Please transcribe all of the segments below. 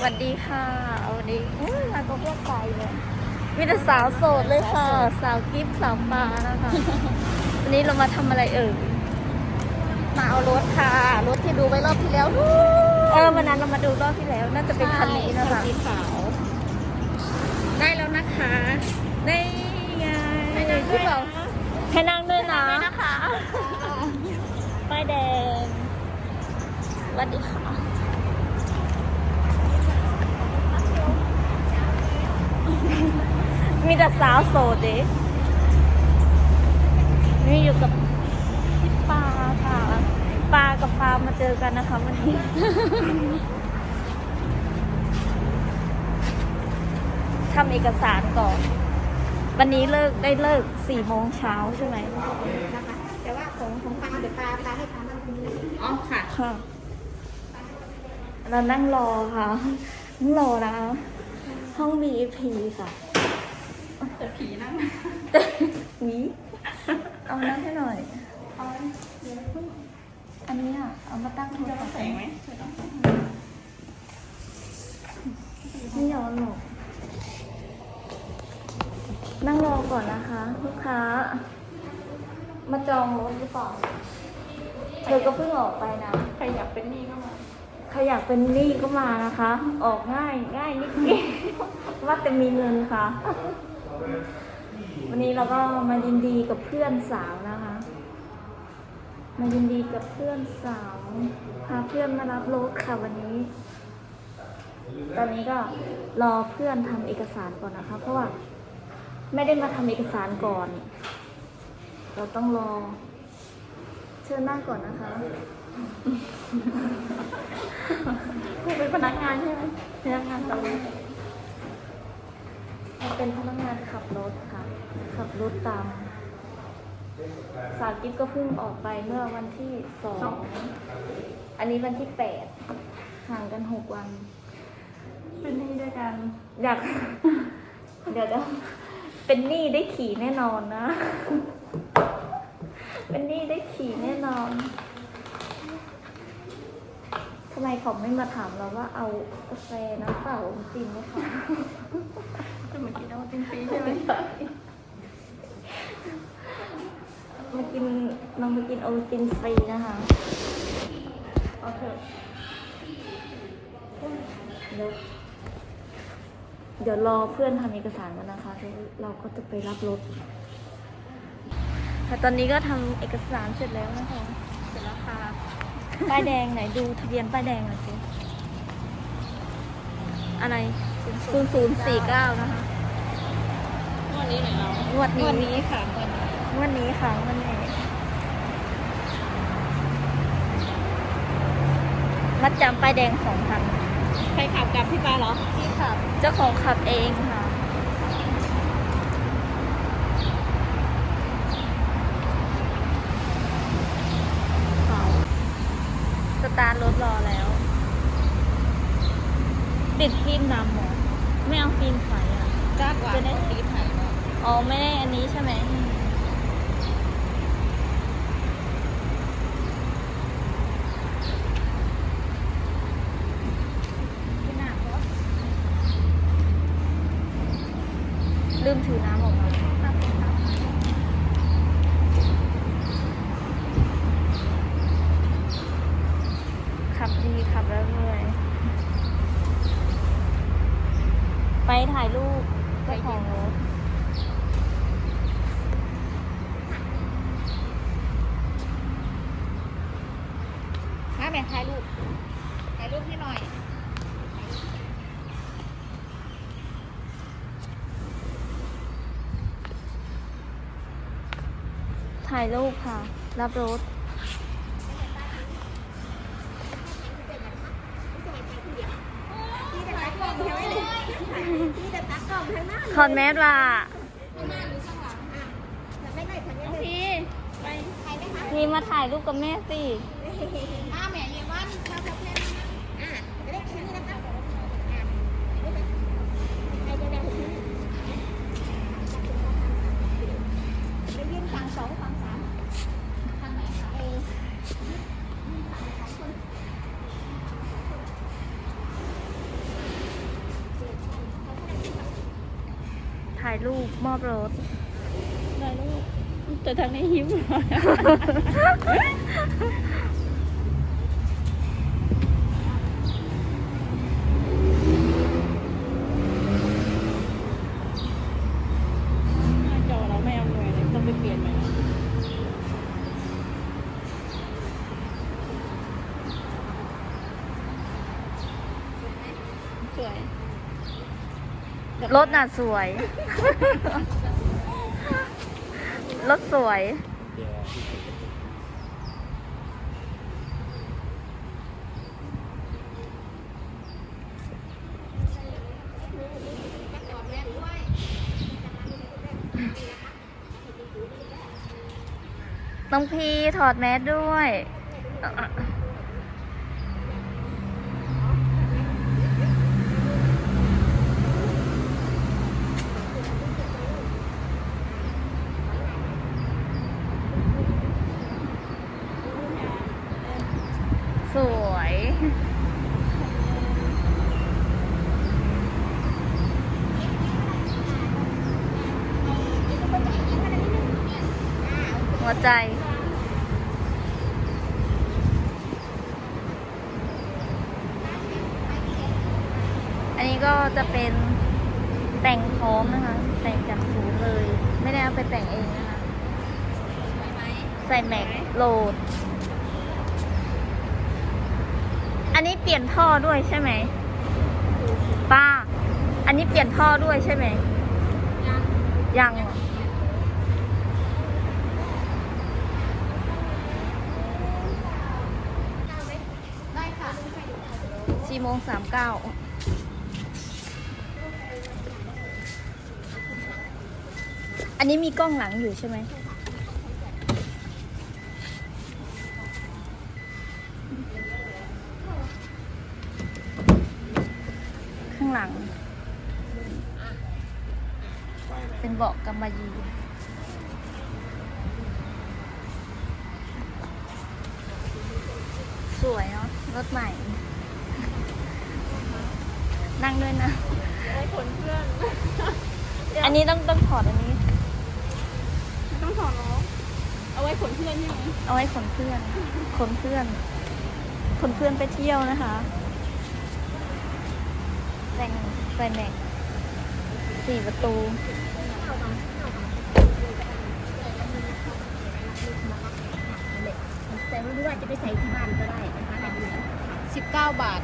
สวัสดีค่ะวันนี้อุ๊ยมาก็พวกไกลเลยมีแต่สาวโสดเลยค่ะ สาวกิฟต์สาวปานะคะวันนี้เรามาทำอะไรเอ่ยมาเอารถค่ะ รถที่ดูไว้รอบที่แล้วนู่นเออวันนั้นเรามาดูรอบที่แล้ว น่าจะเป็นคันนี้นะคะสีขาวได้แล้วนะคะนี่ไงให้นั่งด้วยที่บอกให้นั่งด้วยนะ นะคะ ป้ายแดงสวัสดีค่ะ มีแต่ สาวโสดเด็นี่อยู่กับพี่ปาค่ะปากับปามาเจอกันนะคะวันนี้ ทำเอกสารก่อน วันนี้เลิกได้เลิกสี่โมงเช้าใช่ไหมนะคะแต่ว่าของของปลาเดี๋ยวปลาปลาให้ปลามันตรงนี้อ๋อค่ะ ค่ะ เรานั่งรอค่ะ นั่งรอนะ ห้อง VIP ค่ะ แต่ผีนั่งหวีเอานั่งให้หน่อย เอาเดี๋ยวเพิ่งอันนี้อะ เอามาตั้งโทรศัพท์ใส่ไหมไม่ยอมหรอกนั่งรอก่อนนะคะ ลูกค้า มาจองรถหรือเปล่าเธอก็เพิ่งออกไปนะ ใครอยากเป็นหนี้ก็มาใครอยากเป็นหนี้ก็มานะคะ ออกง่ายง่ายนิดเดียวว่าแต่มีเงินค่ะ วันนี้เราก็มายินดีกับเพื่อนสาวนะคะ มายินดีกับเพื่อนสาวพาเพื่อนมารับรถค่ะวันนี้ ตอนนี้ก็รอเพื่อนทำเอกสารก่อนนะคะ เพราะว่าไม่ได้มาทำเอกสารก่อน เราต้องรอ เชิญนั่งก่อนนะคะผู้เป็นพนักงานใช่ไหมพนักงานตำรว จเราเป็นพนักงานขับรถค่ะ ขับรถตาม สาวกิ๊บก็เพิ่งออกไปเมื่อวันที่สอง อันนี้วันที่แปด ห่างกันหกวัน เป็นหนี้ด้วยกัน อยาก เดี๋ยวเดี๋ยวเป็นหนี้ได้ขี่แน่นอนนะ เป็นหนี้ได้ขี่แน่นอนทำไมเขาไม่มาถามเราว่าเอากาแฟน้ำเปล่าจริงไหมคะ มากินเรามากินโอวตินฟรีนะคะเอาเถอะเดี๋ยวเดี๋ยวรอเพื่อนทำเอกสารกันนะคะแล้วเราก็จะไปรับรถแต่ตอนนี้ก็ทำเอกสารเสร็จแล้วนะคะ เสร็จแล้วค่ะ ป้ายแดงไหนดูทะเบียนป้ายแดงหน่อยสิ อะไรศูนย์ศูนย์สี่เก้านะคะ วดนี้ไหนเรางวดนี้งวดนี้ค่ะงวดนี้งวดนี้ค่ะงวดนี้มัดจำป้ายแดงสองพันใครขับกับพี่ปลาเหรอพี่ขับเจ้าของขับเองค่ะ เขาสตาร์ทรถรอแล้ว ติดฟิล์มดำเหรอไม่เอาฟิล์มใสอะ จ้ากว่า จะได้ ตีถ่ายเนาะ อ๋อไม่ได้อันนี้ใช่ไหมลืมถือน้ำออกมาขับดีขับแล้วเลยไปถ่ายรูปเจ้าของรถ แม่ถ่ายรูปถ่ายรูปให้หน่อยถ่ายรูปค่ะ รับรถคอนแมสว่ะพี่ ไปไปไหมคะพี่มาถ่ายรูปกับแม่สิ อ้าแม่เรียกว่ามีข้าวกับแม่อะจะได้แค่นี้นะคะอะได้ไหมใครจะได้ถึงได้ยินฝั่งสองฝั่งสามทางไหนคะเอฝั่งสองคน ถ่าย รูปมอบรถ ได้ลูกแต่ทางนี้หิว หน้าจอเราไม่อำนวยเลยต้องไปเปลี่ยนใหม่สวย รถน่ะสวย รถสวยต้องพีถอดแมสด้วยอะสวย หัวใจ อันนี้ก็จะเป็นแต่งพร้อมนะคะ แต่งจากศูนย์เลย ไม่ได้เอาไปแต่งเองนะคะ ใส่แม็กโหลด อันนี้เปลี่ยนท่อด้วยใช่ไหมป้า อันนี้เปลี่ยนท่อด้วยใช่ไหมยังเหรอ ได้ค่ะ สี่ โมงสามเก้าอันนี้มีกล้องหลังอยู่ใช่ไหมข้างหลัง เป็นเบาะกำมะหยี่สวยเนาะรถใหม่ นั่งด้วยนะ ไว้ขนเพื่อน อันนี้ต้องต้องถอดอันนี้ ต้องถอดล้อเอาไว้ขนเพื่อนใช่ไหมเอาไว้ขนเพื่อนขนเพื่อนขนเพื่อนไปเที่ยวนะคะแต่งใส่แม็กสี่ประตูแต่ไม่รู้ว่าจะไปใส่ที่บ้านก็ได้นะคะแบบนี้สิบเก้าบาท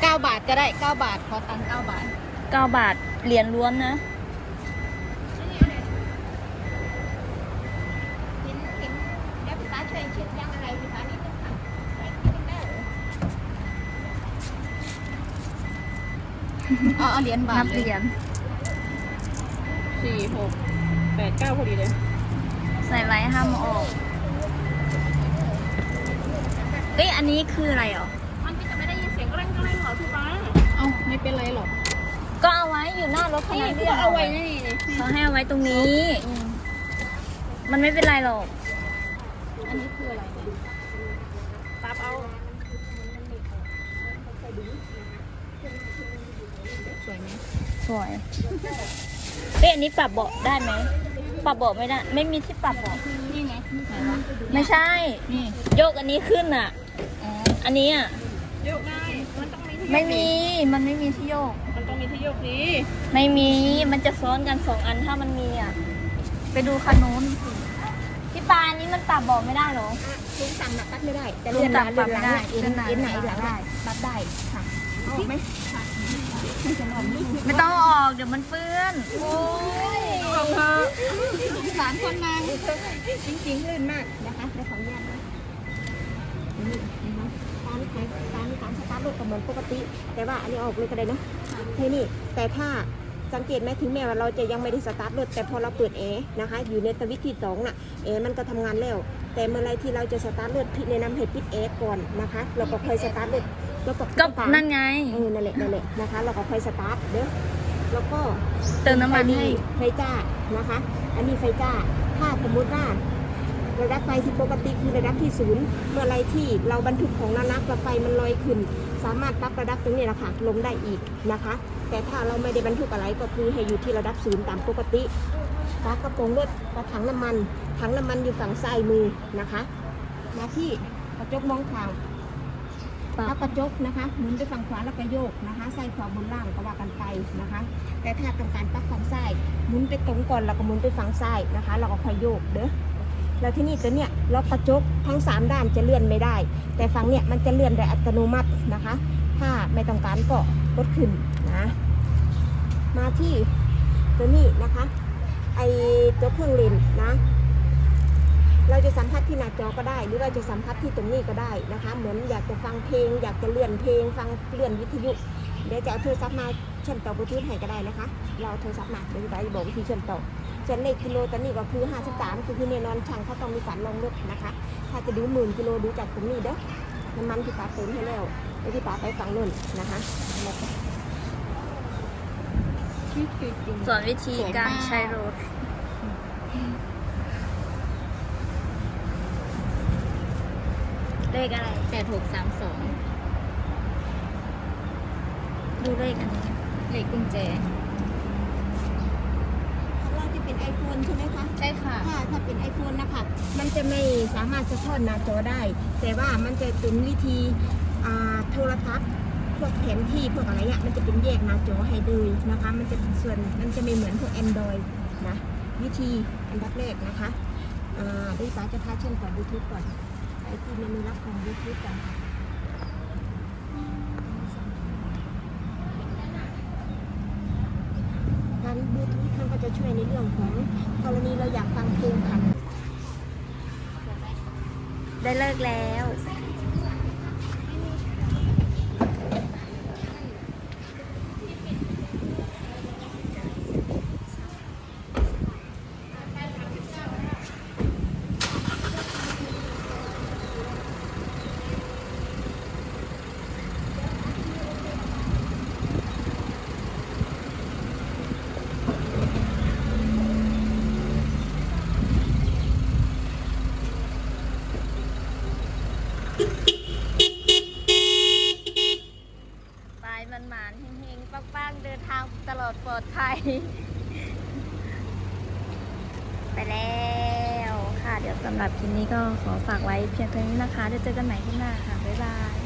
เก้าบาทก็ได้เก้าบาทขอตังค์เก้าบาท9บาทเหรียญล้วนนะ เห็นเห็นแล้วพี่ฟ้าช่วยเช็ดยังอะไรพี่ฟ้านิดนึงค่ะใส่นิดนึงเด้อ เอาเอาเหรียญบานัทบเหรียญสี่หกแปดเก้าพอดีเลยใส่ไว้ห้ามเอาออกเอ้ยอันนี้คืออะไรอะมันก็จะไม่ได้ยินเสียงกระเร่งกระเร่งหรอพี่ฟ้าเอ้าไม่เป็นไรหรอกก็เอาไว้อยู่หน้ารถขนี่นาดพี่นี้ก็เอาไว้นี่นี่เขาให้เอาไว้ตรงนี้ มันไม่เป็นไรหรอกอันนี้คืออะไรเนี่ยปั๊บเอา สวยไหมสวยเอ้ยอันนี้ปรับเบาะได้ไหมปรับเบาะไม่ได้ ไม่มีที่ปรับเบาะนี่ไงไหนวะไม่ใช่ นี่โยกอันนี้ขึ้นอะ อ๋ออันนี้อะโยกได้มันต้องมีที่โยกไม่มีมันไม่มีที่โยก มันต้องมีที่โยกดีไม่มีมันจะซ้อนกันสองอันถ้ามันมีอะไปดูคันนู้นสิพี่ปาอันนี้มันปรับเบาะไม่ได้เหรอลุงสั่งน่ะปัดไม่ได้ แต่ลุเลื่องนหสั่น้างปรัเลื่บอนหลังไม่ได้เอ็นเลื่อนหน้าเอ็นไหนหลังได้ปัดได้ค่ะเอาไหม ไม่ต้องออกเดี๋ยวมันเปื้อน โอ้ยสารคนนางจริงๆลื่นมากนะคะในของแยกนะนี่นะคะการขายการการสตาร์ทรถก็เหมือนปกติ แต่ว่าอันนี้ออกเลยก็ได้นะแค่นี้แต่ถ้าสังเกตไหมถึงแม้ว่าเราจะยังไม่ได้สตาร์ทรถแต่พอเราเปิดแอร์นะคะ อยู่ในสวิตช์ที่สองน่ะแอร์มันก็ทำงานแล้ว แต่เมื่อไรที่เราจะสตาร์ทรถพี่แนะนำให้ปิดแอร์ก่อนนะคะ เราก็เคยสตาร์ทรถ แล้วก็ก็ตามนั่นไง เออนั่นแหละนั่นแหละนะคะเราก็ค่อยสตาร์ทเด้อแล้วก็เติมน้ำมันไฟดีให้ ไฟจ้านะคะ อันนี้ไฟจ้า ถ้าสมมุติว่าระดับไฟที่ปกติคือระดับที่ศูนย์เมื่อไรที่เราบรรทุกของหนักๆแล้วไฟมันลอยขึ้น สามารถปรับระดับตรงนี้แหละค่ะลงได้อีกนะคะ แต่ถ้าเราไม่ได้บรรทุกอะไรก็คือให้อยู่ที่ระดับศูนย์ตามปกติฝากระโปรงรถกระถังน้ำมันถังน้ำมันอยู่ฝั่งซ้ายมือนะคะ มาที่กระจกมองข้าง ปรัถ้ากระจกนะคะหมุนไปฝั่งขวาแล้วก็โยกนะคะใส่ขวาบนล่างก็ว่ากันไปนะคะ แต่ถ้าต้องการปรับฝั่งซ้ายหมุนไปตรงก่อนแล้วก็หมุนไปฝั่งซ้ายนะคะเราก็ค่อยโยกเด้อแล้วที่นี่ตัวเนี้ยล็อกกระจกทั้งสามด้านจะเลื่อนไม่ได้ แต่ฝั่งเนี้ยมันจะเลื่อนโดยอัตโนมัตินะคะ ถ้าไม่ต้องการก็กดขึ้นนะมาที่ตัวนี้นะคะไอตัวเครื่องเล่นนะ เราจะสัมผัสที่หน้าจอก็ได้ หรือเราจะสัมผัสที่ตรงนี้ก็ได้นะคะ เหมือนอยากจะฟังเพลง อยากจะเลื่อนเพลง ฟังเลื่อนวิทยุ เดี๋ยวจะเอาโทรศัพท์มาเชื่อมต่อบลูทูธให้ก็ได้นะคะ เราเอาโทรศัพท์มาเดี๋ยวจะไปบอกวิธีเชื่อมต่อส่วนเลขกิโลตอนนี้ก็คือ 53 คือที่แน่นอนช่างเขาต้องมีการลงรถนะคะ ถ้าจะดูหมื่นกิโลดูจากตรงนี้เด้อน้ำมันที่ปาเติมให้แล้วเดี๋ยวที่ปาไปฝั่งนู้นนะคะส่วนวิธีการใช้รถ เลขอะไรแปดหกสามสองดูเลขอันนี้เลขกุญแจเราจะเป็น iPhone ใช่ไหมคะ ใช่ค่ะ ถ้าถ้าเป็น iPhone นะคะ มันจะไม่สามารถสะท้อนหน้าจอได้ แต่ว่ามันจะเป็นวิธีอ่าโทรทัศน์พวกแผนที่พวกอะไรเนี่ยมันจะเป็นแยกหน้าจอให้เลยนะคะ มันจะส่วนมันจะไม่เหมือนพวก Android นะวิธีอันดับแรกนะคะอ่าด้วยฟ้าจะพาเชื่อมต่อบลูทูธก่อน ไอที่เมนูรับของบูทูบกันค่ะการบลูทูธมันก็จะช่วยในเรื่องของกรณีเราอยากฟังเพลงค่ะ ได้เลิกแล้ว ไปมันหมานๆเฮงๆปังๆ เดินทางตลอดปลอดภัย ไปแล้วค่ะ เดี๋ยวสำหรับคลิปนี้ก็ขอฝากไว้เพียงเท่านี้นะคะเดี๋ยวเจอกันใหม่ที่หน้าค่ะ บ๊ายบาย